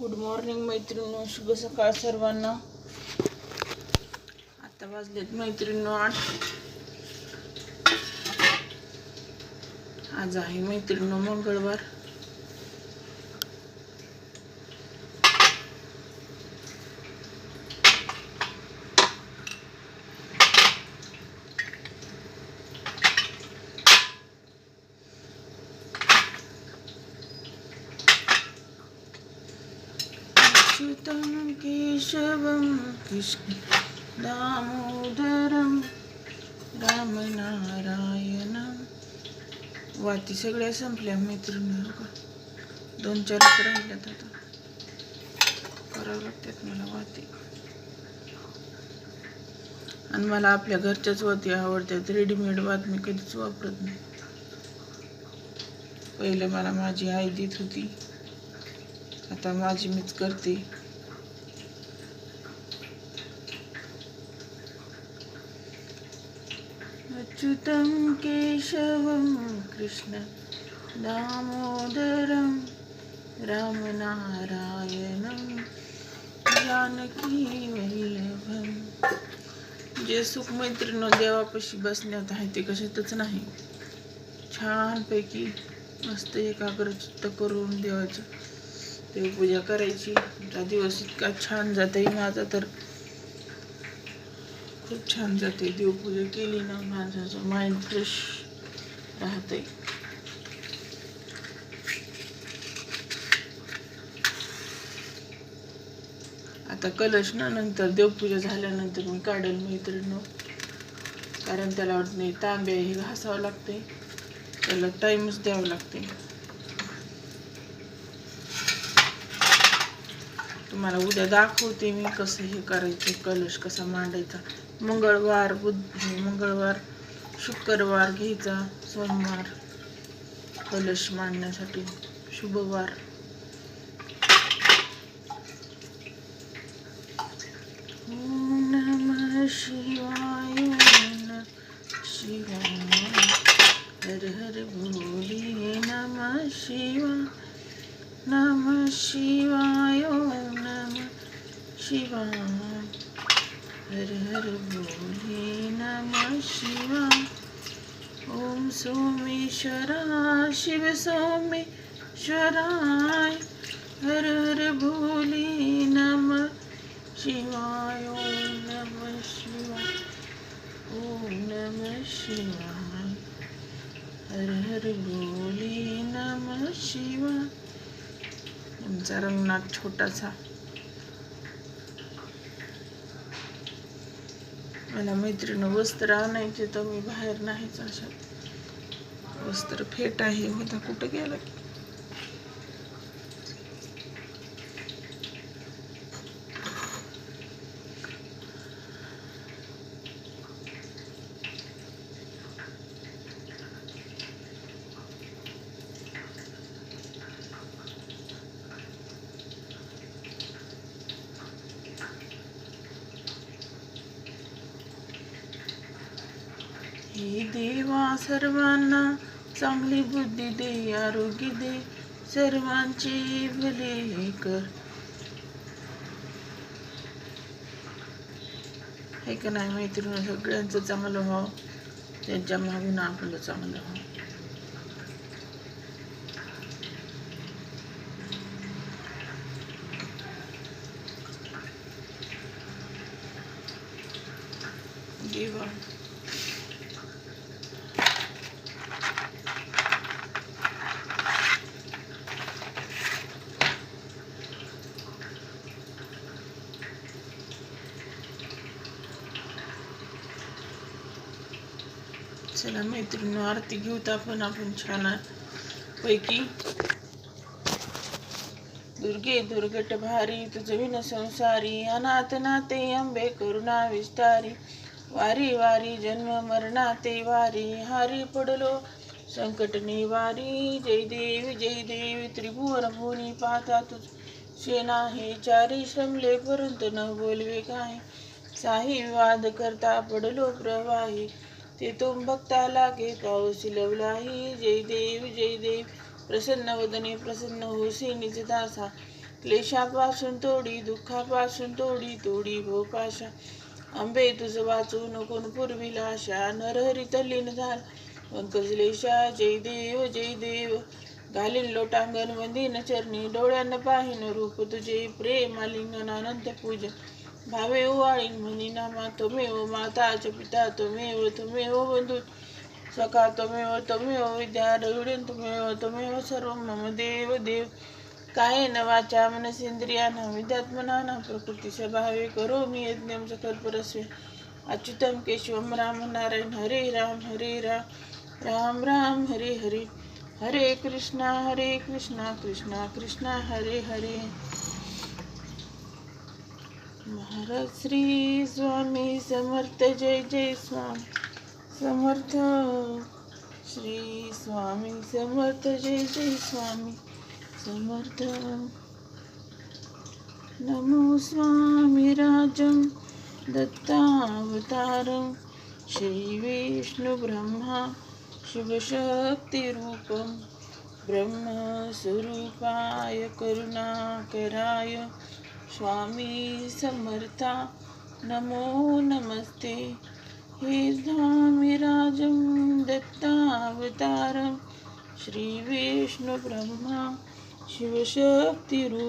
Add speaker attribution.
Speaker 1: Good morning मैत्रिणी शुभ सकाळ सर्वांना. आता वाजलेत मैत्रिणी आठ. आज आहे मैत्रिणी मंगळवार. अच्युतं केशवं कृष्ण दामोदरं रामनारायणं वाती सगळ्या संपल्या मैत्रिणी का दोन चार राहिल्यात आता करावं लागतात मला वाती आणि मला आपल्या घरच्याच वाती आवडतात रेडीमेड बातमी कधीच वापरत नाही पहिले मला माझी आई देत होती आता माझी मीच करते. अच्युतं केशवं कृष्ण दामोदरं रामनारायणं जानकी वल्लभं. जे सुख मैत्रिणी देवापाशी बसण्यात आहे ते कशातच नाही. छानपैकी मस्त एकाग्रचित्त करून देवाचं देवपूजा करायची. आता दिवस इतका छान जाते माझा तर. खूप छान जाते देवपूजा केली ना माझं माइंड फ्रेश राहते आता कलश ना नंतर देवपूजा झाल्यानंतर मी काढेल मैत्रिणी कारण त्याला वाटत नाही तांब्या हे घासावं लागते त्याला टाईमच द्यावं लागते तुम्हाला उद्या दाखवते मी कसं हे करायचं कलश कसा मांडायचा. मंगळवार बुध मंगळवार शुक्रवार घ्यायचा सोमवार कलश मांडण्यासाठी शुभवार. ओम शिवाय शिवाय हर हर भोले नम शिवा नम शिवा शिवा हर हर बोले नम शिवा ओम सोमेश्वराय शिव सोमेश्वराय हर हर भोले नमः शिवाय ओम नम शिवाय ओम नम शिवाय हर हर भोले नम शिवा आमचा रंगनाथ छोटासा मला मैत्रिणं वस्त्र आणायचे तर मी बाहेर नाहीच अशा वस्त्र फेट आहे होता कुठं गेला की. हे देवा सर्वांना चांगली बुद्धी दे आरोग्य दे सर्वांचे भले कर. हे का नाही मैत्रीण? सगळ्यांचं चांगलं व्हावं. त्यांच्या मागून आपलं चांगलं व्हावं. देवा. चला मैत्रिणी आरती घेऊत आपण आपण छान पैकी. दुर्गे दुर्गट भारी तुझ विन संसारी अनाथ नाते अंबे करुणा विस्तारी. वारी वारी जन्म मरणाते वारी हारी पडलो संकट निवारी. जय देवी जय देवी त्रिभुवन भुवनी पाहता तुझ सेना हे चारी श्रमले परंतु न बोलवे काय? साही वाद करता पडलो प्रवाही. तेथून भक्ता लागे पाऊस लवलाही. जय देव जय देव. प्रसन्न वदने प्रसन्न होसी निज दासा. क्लेशापासून तोडी दुःखापासून तोडी तोडी भोपाशा आंबे तुझ वाचू नकोन पूर्वीलाशा नरहरी तल्लीन झाल. पंकजलेशा जय देव जय देव. घालीन लोटांगण वंदीन चरणी. डोळ्यानं पाहिन रूप तुझे. प्रेम आलिंगन अनंत पूजन. भावे ओवाळीन म्हणी नामा त्वमेव माता च पिता त्वमेव त्वमेव बंधू सखा त्वमेव त्वमेव विद्या द्रविडं त्वमेव त्वमेव सर्व मम देव देव. न वाचा मनसेंद्रियाना विद्यात्मना प्रकृती स्वभावे करोमि यज्ञं सकल परस्वे. अच्युतं केशवं राम नारायण हरे राम हरे राम. राम राम हरे हरे. हरे कृष्णा हरे कृष्णा कृष्णा कृष्णा हरे हरे. महाराज श्री स्वामी समर्थ जय जय स्वामी समर्थ. श्री स्वामी समर्थ जय जय स्वामी समर्थ. नमो स्वामी राजं दत्तावतारं. श्रीविष्णुब्रह्मा शिवशक्तिरूपं ब्रह्मस्वरूपाय करुणाकराय स्वामी समर्था नमो नमस्ते. हे स्वामिराजं दत्तावतारं श्रीविष्णुब्रह्मा शिवशक्तिरूप.